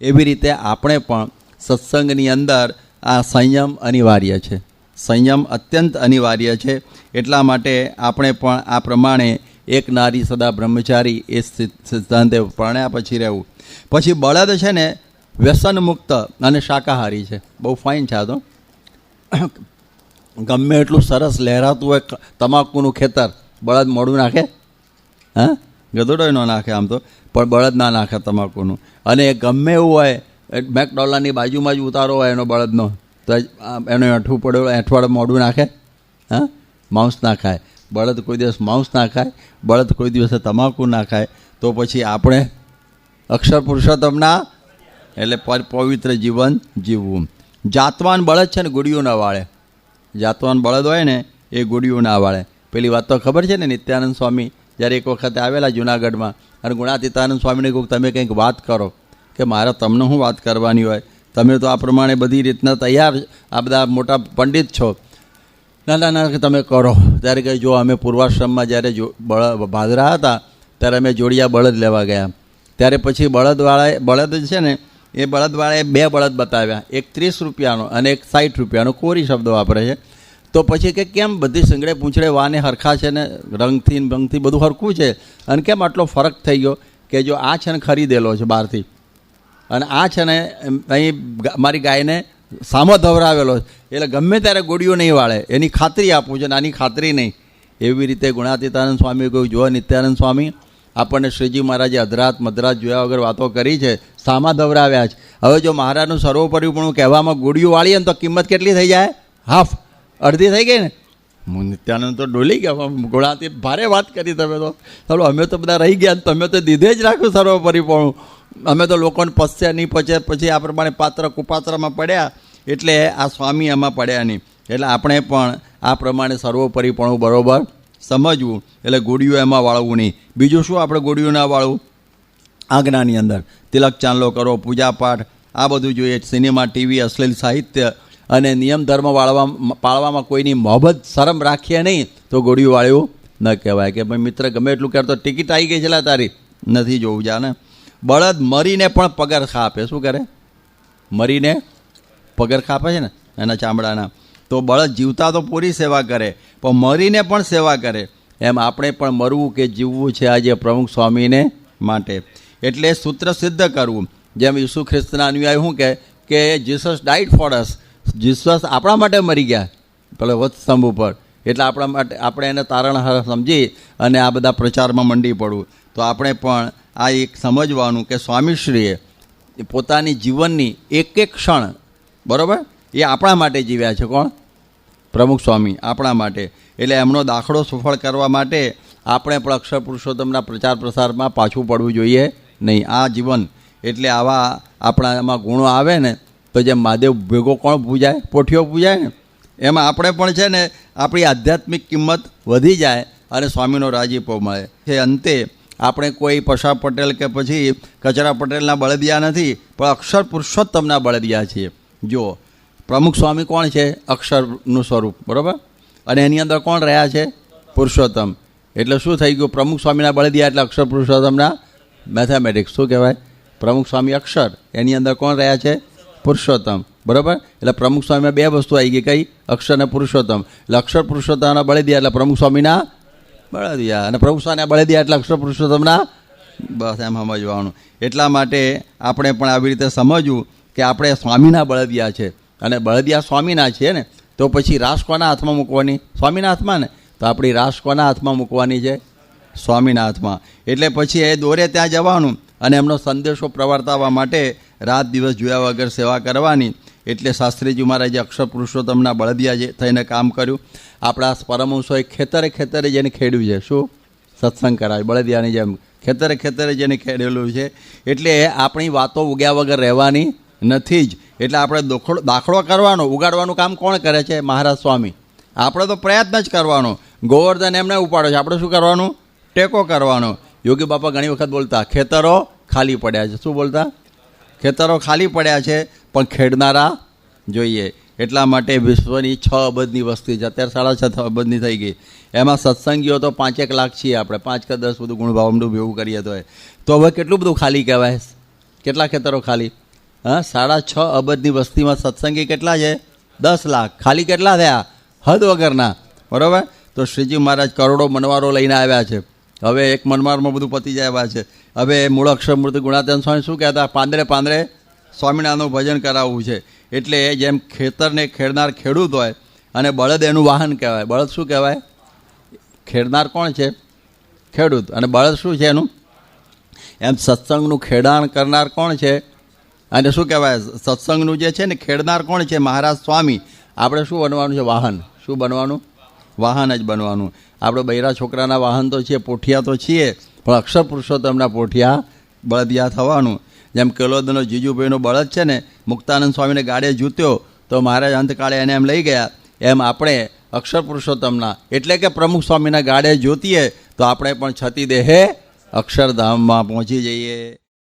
એવી રીતે આપણે પણ સત્સંગની અંદર આ સંયમ અનિવાર્ય છે. સંયમ અત્યંત અનિવાર્ય છે. એટલા માટે આપણે પણ આ પ્રમાણે એક નારી સદા બ્રહ્મચારી એ સિદ્ધાંતે પરણ્યા પછી રહેવું. પછી બળદ છે ને વ્યસન મુક્ત અને શાકાહારી છે. બહુ ફાઇન છે આ તો. ગમે એટલું સરસ લહેરાતું હોય તમાકુનું ખેતર, બળદ મોડું નાખે? હા? ગધોડોય ન નાખે આમ તો, પણ બળદ ના નાખે તમાકુનું. અને એ ગમે એવું હોય મેકડોલાની બાજુમાં જ ઉતારો હોય એનો બળદનો, તો એનો એઠું પડેલો એઠવાડ મોડું નાખે, હા? માંસ ના ખાય. બળદ કોઈ દિવસ માંસ ના ખાય, બળદ કોઈ દિવસે તમાકુ ના ખાય. તો પછી આપણે અક્ષર પુરુષોત્તમના એટલે પવિત્ર જીવન જીવવું. જાતવાન બળદ છે ને ગુડિયું ના વાળે. જાતવાન બળદ હોય ને, એ ગુડિયું ના વાળે. પેલી વાત તો ખબર છે ને નિત્યાનંદ સ્વામી જ્યારે એક વખતે આવેલા જુનાગઢમાં, અને ગુણાતીતાનંદ સ્વામીને કહું, તમે કંઈક વાત કરો, કે મારે તમને શું વાત કરવાની હોય? તમે તો આ પ્રમાણે બધી રીતના તૈયાર આ બધા મોટા પંડિત છો. ના ના ના, કે તમે કરો. ત્યારે કહે, જો અમે પૂર્વાશ્રમમાં જ્યારે જો, બળ, ભાદરા હતા, ત્યારે અમે જોડિયા બળદ લેવા ગયા. ત્યારે પછી બળદવાળાએ, બળદ છે ને, એ બળદવાળાએ બે બળદ બતાવ્યા. એક ત્રીસ રૂપિયાનો અને એક સાઠ રૂપિયાનો. કોરી શબ્દ વાપરે છે. તો પછી કે કેમ બધી સંગડે પૂંછડે વાને હરખા છે ને રંગથી રંગથી બધું હરખું છે? અને કેમ આટલો ફરક થઈ ગયો કે જો આ છે ને ખરીદેલો છે બહારથી? અને આ છે ને અહીં મારી ગાયને સામો ધવરાવેલો છે. એટલે ગમે ત્યારે ગોળીઓ નહીં વાળે, એની ખાતરી આપું છે નાની ખાતરી નહીં. એવી રીતે ગુણાતીતાનંદ સ્વામી કહ્યું જો નિત્યાનંદ સ્વામી, આપણને શ્રીજી મહારાજે અધરાત મધરાત જોયા વગર વાતો કરી છે, સામા ધવરાવ્યા છે. હવે જો મહારાજનું સર્વોપરીપણું કહેવામાં ગોળીઓ વાળીએ ને તો કિંમત કેટલી થઈ જાય? હાફ. અડધી થઈ ગઈ ને? હું નિત્યાનંદ તો ડોલી ગયા ગુણાતી ભારે વાત કરી તમે તો. ચાલો, અમે તો બધા રહી ગયા તમે તો દીધે જ રાખ્યું સર્વોપરીપણું અમે તો લોકોને પસ્યા નહીં પચે પછી આ પ્રમાણે પાત્ર કુપાત્રમાં પડ્યા, એટલે આ સ્વામી એમાં પડ્યા નહીં. એટલે આપણે પણ આ પ્રમાણે સર્વોપરિપણું બરોબર સમજવું, એટલે ગોળીઓ એમાં વાળવું નહીં. બીજું શું આપણે ગોળીઓ ના વાળવું? આજ્ઞાની અંદર. તિલક ચાંદલો કરો, પૂજાપાઠ, આ બધું જોઈએ. સિનેમા, ટીવી, અશ્લીલ સાહિત્ય અને નિયમ ધર્મ વાળવા પાળવામાં કોઈની મોહબત શરમ રાખીએ નહીં, તો ગોળીઓ વાળ્યું ન કહેવાય. કે ભાઈ, મિત્ર, ગમે એટલું કહેતો, ટિકિટ આવી ગઈ છે તારી. નથી જોવું જાને બળદ મરીને પણ પગરખા આપે શું કરે? મરીને પગરખા આપે છે ને, એના ચામડાના. તો બળદ જીવતા તો પૂરી સેવા કરે, પણ મરીને પણ સેવા કરે. એમ આપણે પણ મરવું કે જીવવું છે આજે પ્રમુખ સ્વામીને માટે. એટલે સૂત્ર સિદ્ધ કરવું. જેમ યુસુ ખ્રિસ્તના અનુયાયી શું કહે? કે Jesus died for us. Jesus આપણા માટે મરી ગયા. પેલો વત્સ્તંભ ઉપર. એટલે આપણા માટે, આપણે એને તારણહાર સમજી અને આ બધા પ્રચારમાં મંડી પડવું. તો આપણે પણ આ એક સમજવાનું કે સ્વામીશ્રીએ પોતાની જીવનની એક એક ક્ષણ, બરાબર? એ આપણા માટે જીવ્યા છે કોણ? પ્રમુખ સ્વામી, આપણા માટે. એટલે એમનો દાખલો સફળ કરવા માટે આપણે પણ અક્ષર પુરુષોત્તમના પ્રચાર પ્રસારમાં પાછું પડવું જોઈએ નહીં. આ જીવન. એટલે આવા આપણામાં ગુણો આવે ને તો જે મહાદેવ ભેગો કોણ પૂજાય? પોઠિયો પૂજાય? ને એમાં આપણે પણ છે ને, આપણી આધ્યાત્મિક કિંમત વધી જાય અને સ્વામીનો રાજીપો મળે. એ અંતે આપણે કોઈ પશા પટેલ કે પછી કચરા પટેલના બળદિયા નથી, પણ અક્ષર પુરુષોત્તમના બળદિયા છીએ. જુઓ, પ્રમુખ સ્વામી કોણ છે? અક્ષરનું સ્વરૂપ, બરાબર? અને એની અંદર કોણ રહ્યા છે? પુરુષોત્તમ. એટલે શું થઈ ગયું? પ્રમુખ સ્વામીના બળદિયા એટલે અક્ષર પુરુષોત્તમના મેથેમેટિક્સ શું કહેવાય? પ્રમુખ સ્વામી અક્ષર. એની અંદર કોણ રહ્યા છે? પુરુષોત્તમ. બરાબર? એટલે પ્રમુખ સ્વામીમાં બે વસ્તુ આવી ગઈ. કઈ? અક્ષર અને પુરુષોત્તમ. એટલે અક્ષર પુરુષોત્તમના બળદિયા એટલે પ્રમુખ સ્વામીના બળદિયા અને પ્રભુ સ્વામીના દયા એટલે અક્ષર પુરુષોત્તમના બસ એમ સમજવાનું. એટલા માટે આપણે પણ આવી રીતે સમજવું કે આપણે સ્વામીના બળદિયા છે. અને બળદિયા સ્વામીના છે ને, તો પછી રાસ કોના હાથમાં મૂકવાની? સ્વામીના હાથમાં ને? તો આપણી રાસ કોના હાથમાં મૂકવાની છે? સ્વામીના હાથમાં. એટલે પછી એ દોરે ત્યાં જવાનું અને એમનો સંદેશો પ્રવર્તાવવા માટે રાત દિવસ જોયા વગર સેવા કરવાની. એટલે શાસ્ત્રીજી મહારાજે અક્ષર પુરુષોત્તમના બળદિયા જે થઈને કામ કર્યું. આપણા પરમહંસોએ ખેતરે ખેતરે જેને ખેડ્યું છે. શું? સત્સંગ કરાય બળદિયાની જેમ. ખેતરે ખેતરે જેને ખેડેલું છે. એટલે આપણી વાતો ઉગ્યા વગર રહેવાની નથી જ. એટલે આપણે દોખડો, દાખલો કરવાનો, ઉગાડવાનું કામ કોણ કરે છે? મહારાજ સ્વામી. આપણે તો પ્રયત્ન જ કરવાનો. ગોવર્ધન એમને ઉપાડો છે. આપણે શું કરવાનું? ટેકો કરવાનો. યોગી બાપા ઘણી વખત બોલતા, ખેતરો ખાલી પડ્યા છે. શું બોલતા? ખેતરો ખાલી પડ્યા છે, પણ ખેડનારા જોઈએ. એટલા માટે વિશ્વની છ અબજની વસ્તી છે. અત્યારે સાડા છ અબજની થઈ ગઈ. એમાં સત્સંગીઓ તો પાંચેક લાખ છીએ આપણે. પાંચ કે દસ બધું ગુણભાવનું ભેગું કરીએ તો. તો હવે કેટલું બધું ખાલી કહેવાય? કેટલા ખેતરો ખાલી? હા, સાડા છ અબજની વસ્તીમાં સત્સંગી કેટલા છે? દસ લાખ. ખાલી કેટલા થયા? હદ વગરના. બરાબર? તો શ્રીજી મહારાજ કરોડો મનવારો લઈને આવ્યા છે. હવે એક મનવારમાં બધું પતી જાય છે. હવે મૂળક્ષર મૂર્તિ ગુણાત્યન સ્વામી શું કહેતા? પાંદરે પાંદરે સ્વામિનારાયણનું ભજન કરાવવું છે. એટલે જેમ ખેતરને ખેડનાર ખેડૂત હોય અને બળદ એનું વાહન કહેવાય. બળદ શું કહેવાય? ખેડનાર કોણ છે? ખેડૂત. અને બળદ શું છે એનું? એમ સત્સંગનું ખેડાણ કરનાર કોણ છે? અને શું કહેવાય? સત્સંગનું જે છે ને ખેડનાર કોણ છે? મહારાજ સ્વામી. આપણે શું બનવાનું છે? વાહન. શું બનવાનું? વાહન જ બનવાનું. આપણે બૈરા છોકરાના વાહન તો છીએ, પોઠિયા તો છીએ. પણ અક્ષર પુરુષોત્તમના પોઠિયા બળદિયા થવાનું. જેમ કેલોદનો જીજુભાઈનો બળદ છે ને, મુક્તાનંદ સ્વામીને ગાડે જૂત્યો, તો મહારાજ અંતકાળે એને એમ લઈ ગયા, એમ આપણે અક્ષર પુરુષોત્તમના, એટલે કે પ્રમુખ સ્વામીના ગાડે જોતીએ, તો આપણે પણ છતી દેહે અક્ષરધામમાં પહોંચી જઈએ.